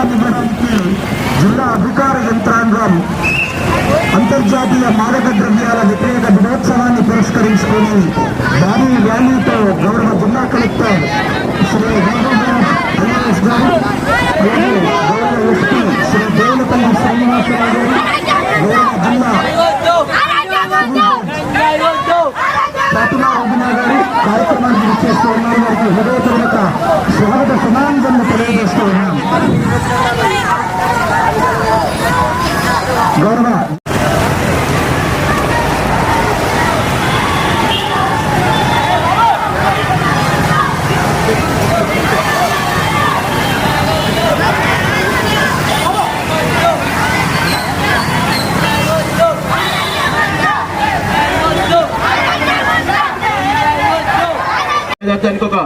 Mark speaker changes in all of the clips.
Speaker 1: సందేశాన్ని జిల్లా అధికార యంత్రాంగం అంతర్జాతీయ మాదక ద్రవ్యాల వ్యతిరేక దినోత్సవాన్ని పురస్కరించుకొని భారీ ర్యాలీతో గౌరవ జిల్లా కలెక్టర్ శ్రీ రాఘవరాజ్ గారు అలాగే గౌరవ ఎస్పీ శ్రీ దేవులపల్లి శ్రీనివాసరావు గారు గౌరవ జిల్లా ఫాతిమా రబీనా గారు కార్యక్రమానికి విచ్చేస్తూ ఉన్నారు వారికి హృదయపూర్వక స్వాగత సమాంజన్లు తెలియజేస్తూ ఉన్నాం గౌరవ
Speaker 2: దానికి ఒక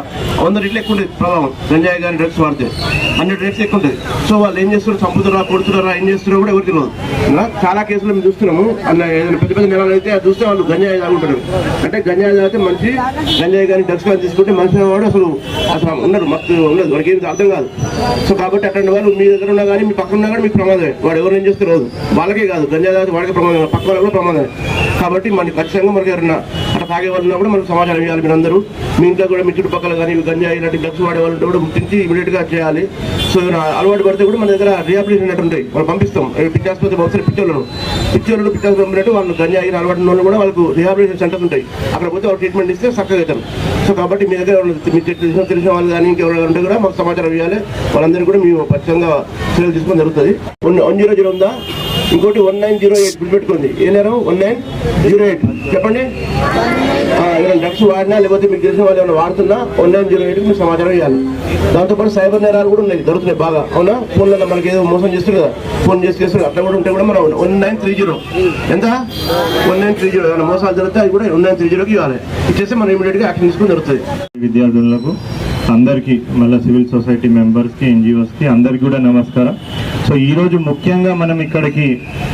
Speaker 2: వంద రెట్లు ఎక్కువ ఉంటుంది ప్రభావం గంజాయి కానీ డ్రగ్స్ వాడితే. హండ్రెడ్ రేట్స్ ఎక్కువ ఉంటుంది. సో వాళ్ళు ఏం చేస్తున్నారు? చంపుతారా కొడుతున్నారా ఏం చేస్తున్నారో కూడా ఎవరికి తెలియదు. చాలా కేసులు మేము చూస్తున్నాము. అలా ఏదైనా పెద్ద పెద్ద నెలలు అయితే అది చూస్తే వాళ్ళు గంజాయి తాగుంటారు అంటే గంజాయి తాగితే మంచి గంజాయి కానీ డ్రగ్స్ కానీ తీసుకుంటే మనిషి వాడు అసలు అసలు ఉండరు మస్తు ఉండదు. వాడికి ఏం అర్థం కాదు. సో కాబట్టి అట్లాంటి వాళ్ళు మీ దగ్గర ఉన్నా కానీ మీ పక్కన ఉన్నా కానీ మీకు ప్రమాదమే. వాడు ఎవరు ఏం చేస్తారు వాళ్ళకే కాదు. గంజాయి తాగితే వాడికి ప్రమాదం పక్క వాళ్ళకి కూడా ప్రమాదమే. కాబట్టి మనకి ఖచ్చితంగా మనకి ఎవరైనా అట్లా తాగే వాళ్ళు ఉన్నా కూడా మనకు సమాచారం ఇవ్వాలి మీరు అందరూ మీ ఇంట్లో కూడా మీ చుట్టుపక్కల కానీ గంజాయి ఇలాంటి డ్రగ్స్ వాడే వాళ్ళు కూడా గుర్తించి ఇమీడియట్గా చేయాలి సో అలవాటు పడితే కూడా మన దగ్గర రిహాబిలిటేషన్ నెట్ ఉంటాయి మనం పంపిస్తాం పిచ్చి ఆసుపత్రి ఒకసారి పిచ్చోళ్ళను పిచ్చోళ్ళు పిచ్చి పంపినట్టు వాళ్ళు గంజాయి అలవాటు ఉన్న వాళ్ళు కూడా వాళ్ళకు రిహాబిలిటేషన్ సెంటర్స్ ఉంటాయి అక్కడ పోతే వాళ్ళు ట్రీట్మెంట్ ఇస్తే చక్కగా అవుతారు సో కాబట్టి మీ దగ్గర మీ తెలిసిన తెలిసిన వాళ్ళు కానీ ఇంకెవరైనా ఉంటే కూడా మాకు సమాచారం ఇవ్వాలి వాళ్ళందరూ కూడా మేము ఖచ్చితంగా చర్యలు తీసుకోవడం జరుగుతుంది వన్ వన్ జీరో జీరో ఉందా ఇంకోటి వన్ నైన్ జీరో ఎయిట్ పెట్టుకుంది ఏ నేరం వన్ నైన్ జీరో ఎయిట్. చెప్పండి? ఏమైనా డ్రగ్స్ వాడినా లేకపోతే మీకు తెలిసిన వాళ్ళు ఏమైనా వాడుతున్నా వన్ నైన్ జీరో ఎయిట్ మీకు సమాచారం ఇవ్వాలి. దాంతోపాటు సైబర్ నేరాలు కూడా ఉన్నాయి. దొరుకుతున్నాయి బాగా. అవునా? ఫోన్లలో మనకి ఏదో మోసం చేస్తారు కదా. ఫోన్ చేసి చేస్తారు. అట్లా కూడా ఉంటే కూడా మనం వన్ నైన్ త్రీ జీరో. ఎంత? One nine three zero. ఏమైనా మోసాలు జరిగితే అది కూడా వన్ నైన్ త్రీ జీరోకి ఇవ్వాలి. ఇచ్చేస్తే మనం ఇమీడియట్గా యాక్షన్ తీసుకుని జరుగుతుంది.
Speaker 3: విద్యార్థులకు అందరికీ మళ్ళీ సివిల్ సొసైటీ మెంబర్స్కి ఎన్జిఓస్కి అందరికీ కూడా నమస్కారం. సో ఈరోజు ముఖ్యంగా మనం ఇక్కడికి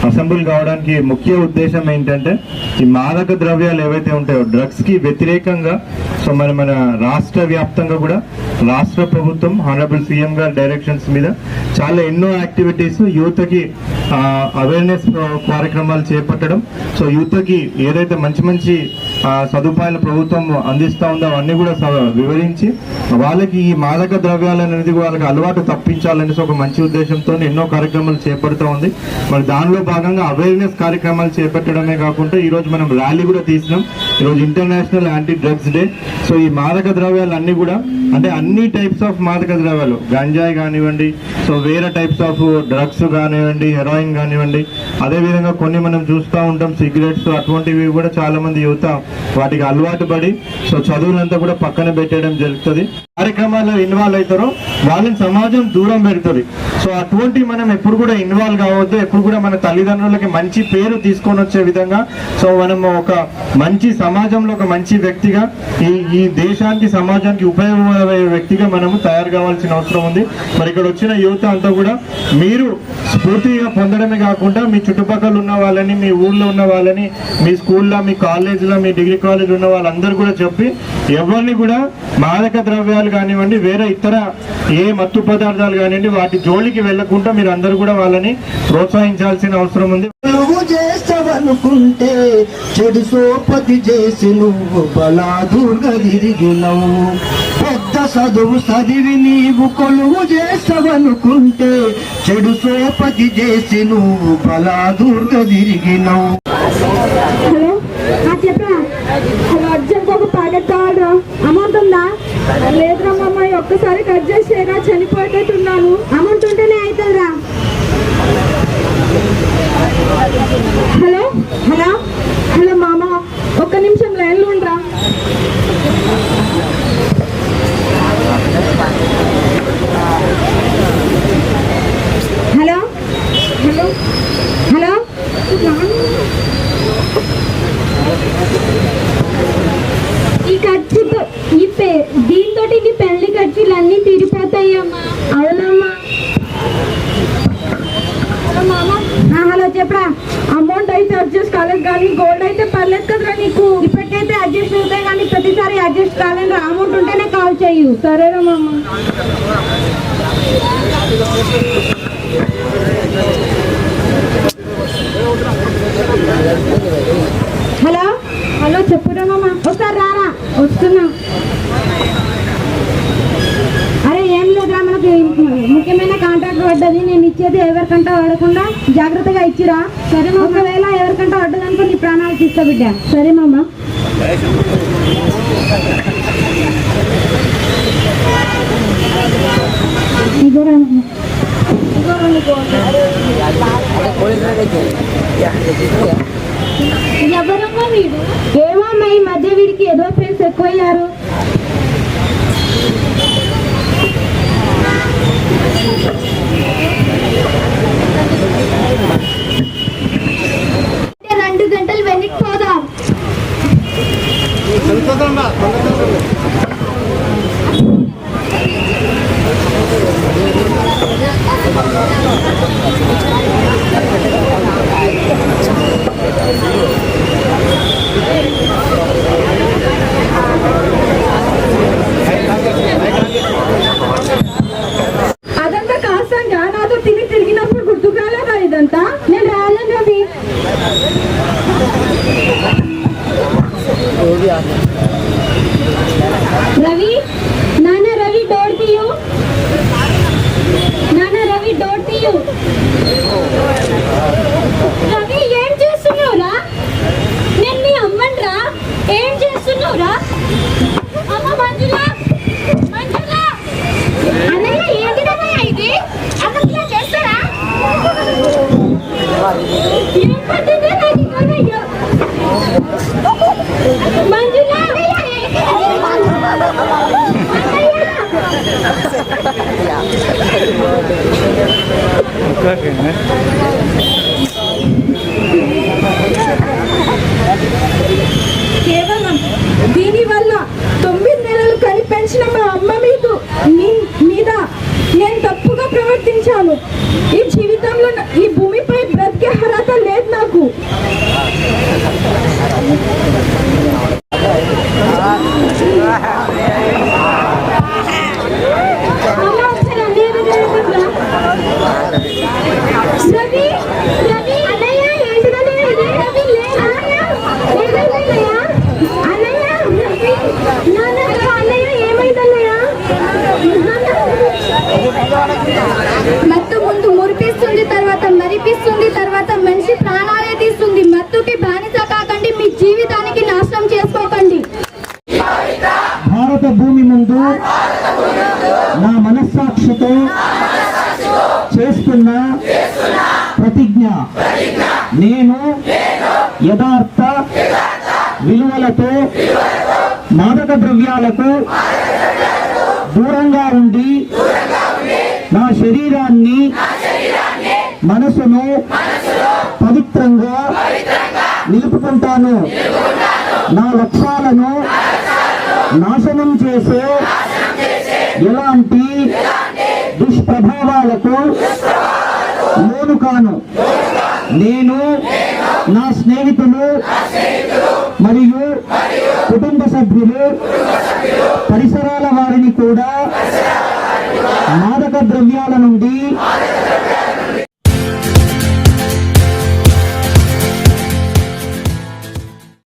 Speaker 3: అసెంబ్లీ కావడానికి ముఖ్య ఉద్దేశం ఏంటంటే ఈ మాదక ద్రవ్యాలు ఏవైతే ఉంటాయో డ్రగ్స్కి వ్యతిరేకంగా సో మన మన రాష్ట్ర వ్యాప్తంగా కూడా రాష్ట్ర ప్రభుత్వం హానరబుల్ సీఎం గారి డైరెక్షన్స్ మీద చాలా ఎన్నో యాక్టివిటీస్ యువతకి అవేర్నెస్ కార్యక్రమాలు చేపట్టడం. సో యూత్కి ఏదైతే మంచి మంచి సదుపాయాలు ప్రభుత్వం అందిస్తూ ఉందో అవన్నీ కూడా స- వివరించి వాళ్ళకి ఈ మాదక ద్రవ్యాలు అనేది వాళ్ళకి అలవాటు తప్పించాలనేసి ఒక మంచి ఉద్దేశంతో ఎన్నో కార్యక్రమాలు చేపడుతూ ఉంది. మరి దానిలో భాగంగా అవేర్నెస్ కార్యక్రమాలు చేపట్టడమే కాకుండా ఈరోజు మనం ర్యాలీ కూడా తీసినాం. ఈరోజు international anti drugs day. So ఈ మాదక ద్రవ్యాలన్నీ కూడా అంటే అన్ని టైప్స్ ఆఫ్ మాదక ద్రవ్యాలు. గంజాయి కానివ్వండి సో వేరే టైప్స్ ఆఫ్ డ్రగ్స్ కానివ్వండి హెరాయిన్ కానివ్వండి. అదే విధంగా కొన్ని మనం చూస్తూ ఉంటాం సిగరెట్స్ అటువంటివి కూడా చాలామంది యువత వాటికి అలవాటు పడి సో చదువులంతా కూడా పక్కన పెట్టేయడం జరుగుతుంది. కార్యక్రమాల్లో ఇన్వాల్వ్ అవుతారో వాళ్ళని సమాజం దూరం పెడుతుంది. సో అటువంటి మనం ఎప్పుడు కూడా ఇన్వాల్వ్ కావద్దు ఎప్పుడు కూడా మన తల్లిదండ్రులకి మంచి పేరు తీసుకొని వచ్చే విధంగా సో మనం ఒక మంచి సమాజంలో ఒక మంచి వ్యక్తిగా ఈ ఈ దేశానికి సమాజానికి ఉపయోగ వ్యక్తిగా మనము తయారు కావాల్సిన అవసరం ఉంది. మరి ఇక్కడ వచ్చిన యువత అంతా కూడా మీరు స్ఫూర్తిగా పొందడమే కాకుండా మీ చుట్టుపక్కల ఉన్న వాళ్ళని మీ ఊళ్ళో ఉన్న వాళ్ళని మీ స్కూల్లో మీ కాలేజీలో మీ డిగ్రీ కాలేజ్ ఉన్న వాళ్ళందరూ కూడా చెప్పి ఎవరిని కూడా మాదక ద్రవ్యాలు కానివ్వండి వేరే ఇతర ఏ మత్తు పదార్థాలు కానివ్వండి వాటి జోలికి వెళ్ళకుండా మీరు అందరూ కూడా వాళ్ళని ప్రోత్సహించాల్సిన అవసరం ఉంది.
Speaker 1: నువ్వు చేస్తావనుకుంటే చెడు సోపతి చేసి నువ్వు బలాదూర్గా తిరిగినవు. పెద్ద చదువు చదివి నీవు కొలువు చేస్తావనుకుంటే చెడు సోపతి చేసి నువ్వు బలాదూర్గా తిరిగినవు.
Speaker 4: హలో? ఆ చెప్పరా? హలో అర్జెంట్ ఒక అమౌంట్ ఉందా? లేదురా మా ఒక్కసారి కట్ చేసేరా చనిపోయేటట్టున్నాను. అమౌంట్ ఉంటేనే అవుతుందిరా హలో? హలో? హలో మామ ఒక్క నిమిషం లైన్లో ఉండరా హలో హలో హలో ఈ దీంతో ఈ పే దీంతో నీ పెళ్ళి ఖర్చులు అన్నీ తీరిపోతాయమ్మా. అవునమ్మా. హలో చెప్పరా. అమౌంట్ అయితే అడ్జస్ట్ కాలేదు కానీ గోల్డ్ అయితే పర్లేదు కదరా నీకు. ఇప్పటికైతే అడ్జస్ట్ అవుతాయి కానీ ప్రతిసారి అడ్జస్ట్ కాలేదు. అమౌంట్ ఉంటేనే కాల్ చేయు. సరేనా మామ. హలో? హలో చెప్పురా మామ. ఒకసారి వస్తున్నా. అరే ఏం లేదురా మనకి. ముఖ్యమైన కాంట్రాక్ట్ పడ్డది. నేను ఇచ్చేది ఎవరికంటా పడకుండా జాగ్రత్తగా ఇచ్చిరా. సరే ఒకవేళ ఎవరికంటా పడ్డదనుకో నీ ప్రాణాలు తీస్తా బిడ్డ. సరే మామ. ఇదిగోరా ఇదిగోరా ఏమో ఈ మధ్య వీడికి ఏదో ఫ్రెండ్స్ ఎక్కువయ్యారు. 600円ね。మత్తు ముందు మురిపిస్తుంది తర్వాత మరిపిస్తుంది తర్వాత మనిషి ప్రాణాలే తీస్తుంది. మత్తుకి బానిస కాకండి మీ జీవితానికి నాశనం చేసుకోకండి.
Speaker 1: భారత భూమి ముందు నా మనస్సాక్షితో చేస్తున్న ప్రతిజ్ఞ. నేను యథార్థ విలువలతో మాదక ద్రవ్యాలకు దూరంగా ఉండి నా శరీరాన్ని మనసును పవిత్రంగా నిలుపుకుంటాను. నా లక్ష్యాలను నాశనం చేసే ఎలాంటి దుష్ప్రభావాలకు లోను కాను. నేను నా స్నేహితులు మరియు కుటుంబ సభ్యులు పరిసరాల వారిని కూడా మాదక ద్రవ్యాల నుండి